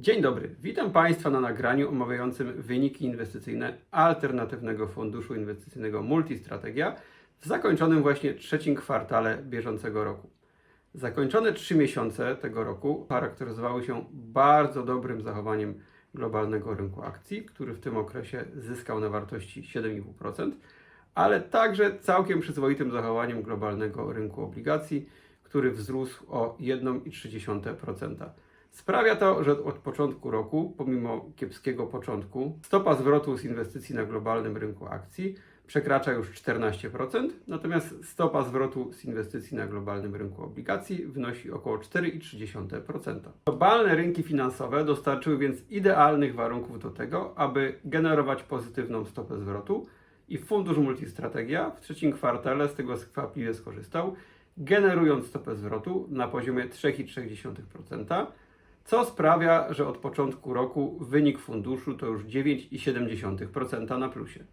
Dzień dobry, witam Państwa na nagraniu omawiającym wyniki inwestycyjne alternatywnego funduszu inwestycyjnego Multistrategia w zakończonym właśnie trzecim kwartale bieżącego roku. Zakończone trzy miesiące tego roku charakteryzowały się bardzo dobrym zachowaniem globalnego rynku akcji, który w tym okresie zyskał na wartości 7,5%, ale także całkiem przyzwoitym zachowaniem globalnego rynku obligacji, który wzrósł o 1,3%. Sprawia to, że od początku roku, pomimo kiepskiego początku, stopa zwrotu z inwestycji na globalnym rynku akcji przekracza już 14%, natomiast stopa zwrotu z inwestycji na globalnym rynku obligacji wynosi około 4,3%. Globalne rynki finansowe dostarczyły więc idealnych warunków do tego, aby generować pozytywną stopę zwrotu i fundusz Multistrategia w trzecim kwartale z tego skwapliwie skorzystał, generując stopę zwrotu na poziomie 3,3%, co sprawia, że od początku roku wynik funduszu to już 9,7% na plusie.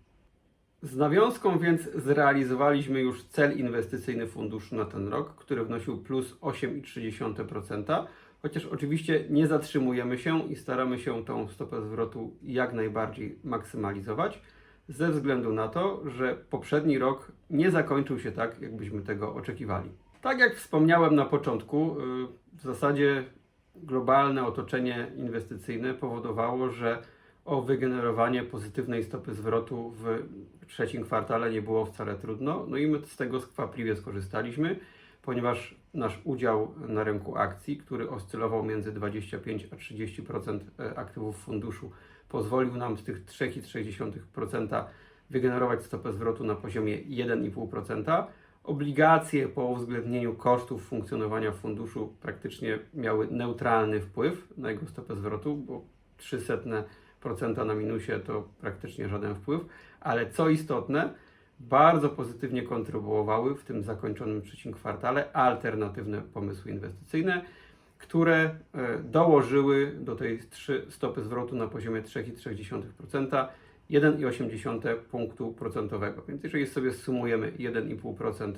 Z nawiązką więc zrealizowaliśmy już cel inwestycyjny funduszu na ten rok, który wnosił plus 8,3%, chociaż oczywiście nie zatrzymujemy się i staramy się tą stopę zwrotu jak najbardziej maksymalizować, ze względu na to, że poprzedni rok nie zakończył się tak, jakbyśmy tego oczekiwali. Tak jak wspomniałem na początku, yy, w zasadzie globalne otoczenie inwestycyjne powodowało, że o wygenerowanie pozytywnej stopy zwrotu w trzecim kwartale nie było wcale trudno. No i my z tego skwapliwie skorzystaliśmy, ponieważ nasz udział na rynku akcji, który oscylował między 25 a 30% aktywów funduszu, pozwolił nam z tych 3,3% wygenerować stopę zwrotu na poziomie 1,5%. Obligacje po uwzględnieniu kosztów funkcjonowania funduszu praktycznie miały neutralny wpływ na jego stopę zwrotu, bo 0,03% na minusie to praktycznie żaden wpływ, ale co istotne, bardzo pozytywnie kontrybuowały w tym zakończonym trzecim kwartale alternatywne pomysły inwestycyjne, które e, dołożyły do tej stopy zwrotu na poziomie 3,3% 1,8 punktu procentowego. Więc jeżeli sobie sumujemy 1,5%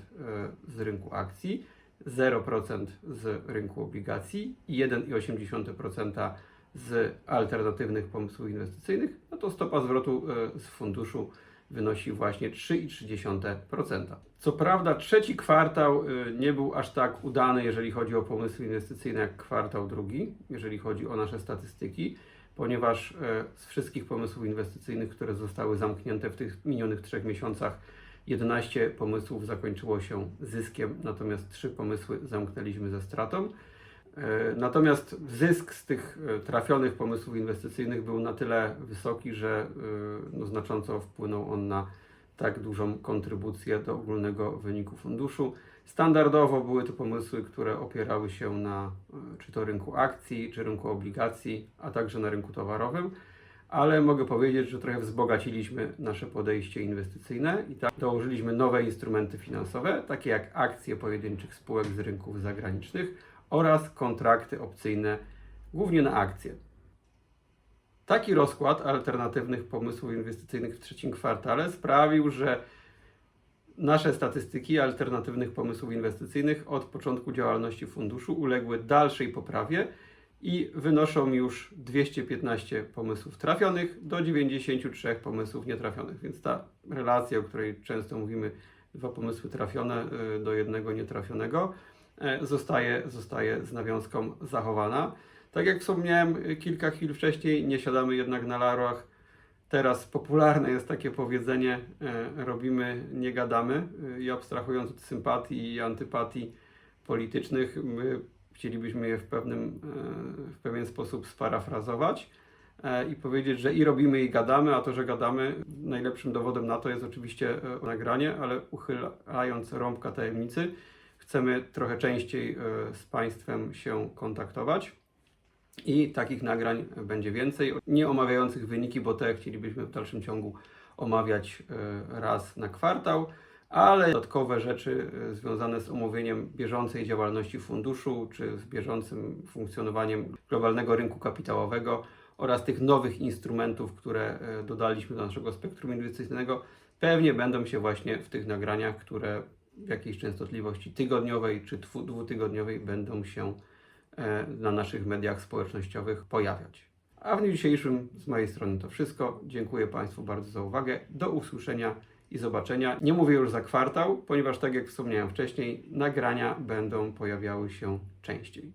z rynku akcji, 0% z rynku obligacji i 1,8% z alternatywnych pomysłów inwestycyjnych, no to stopa zwrotu e, z funduszu wynosi właśnie 3,3%. Co prawda trzeci kwartał e, nie był aż tak udany, jeżeli chodzi o pomysły inwestycyjne, jak kwartał drugi, jeżeli chodzi o nasze statystyki, ponieważ e, z wszystkich pomysłów inwestycyjnych, które zostały zamknięte w tych minionych trzech miesiącach, 11 pomysłów zakończyło się zyskiem, natomiast 3 pomysły zamknęliśmy ze stratą. E, Natomiast zysk z tych e, trafionych pomysłów inwestycyjnych był na tyle wysoki, że no, znacząco wpłynął on na tak dużą kontrybucję do ogólnego wyniku funduszu. Standardowo były to pomysły, które opierały się na e, czy to rynku akcji, czy rynku obligacji, a także na rynku towarowym, ale mogę powiedzieć, że trochę wzbogaciliśmy nasze podejście inwestycyjne i tak dołożyliśmy nowe instrumenty finansowe, takie jak akcje pojedynczych spółek z rynków zagranicznych oraz kontrakty opcyjne, głównie na akcje. Taki rozkład alternatywnych pomysłów inwestycyjnych w trzecim kwartale sprawił, że nasze statystyki alternatywnych pomysłów inwestycyjnych od początku działalności funduszu uległy dalszej poprawie i wynoszą już 215 pomysłów trafionych do 93 pomysłów nietrafionych. Więc ta relacja, o której często mówimy, dwa pomysły trafione y, do jednego nietrafionego, e, zostaje, zostaje z nawiązką zachowana. Tak jak wspomniałem kilka chwil wcześniej, nie siadamy jednak na laurach. Teraz popularne jest takie powiedzenie: e, robimy, nie gadamy. E, I abstrahując od sympatii i antypatii politycznych, my chcielibyśmy je w, pewnym, e, w pewien sposób sparafrazować i powiedzieć, że i robimy, i gadamy, a to, że gadamy, najlepszym dowodem na to jest oczywiście nagranie, ale uchylając rąbka tajemnicy, chcemy trochę częściej z Państwem się kontaktować. I takich nagrań będzie więcej, nie omawiających wyniki, bo te chcielibyśmy w dalszym ciągu omawiać e, raz na kwartał, ale dodatkowe rzeczy e, związane z omówieniem bieżącej działalności funduszu, czy z bieżącym funkcjonowaniem globalnego rynku kapitałowego oraz tych nowych instrumentów, które e, dodaliśmy do naszego spektrum inwestycyjnego, pewnie będą się właśnie w tych nagraniach, które w jakiejś częstotliwości tygodniowej czy dwu- dwutygodniowej będą się na naszych mediach społecznościowych pojawiać. A w dniu dzisiejszym z mojej strony to wszystko. Dziękuję Państwu bardzo za uwagę. Do usłyszenia i zobaczenia. Nie mówię już za kwartał, ponieważ tak jak wspomniałem wcześniej, nagrania będą pojawiały się częściej.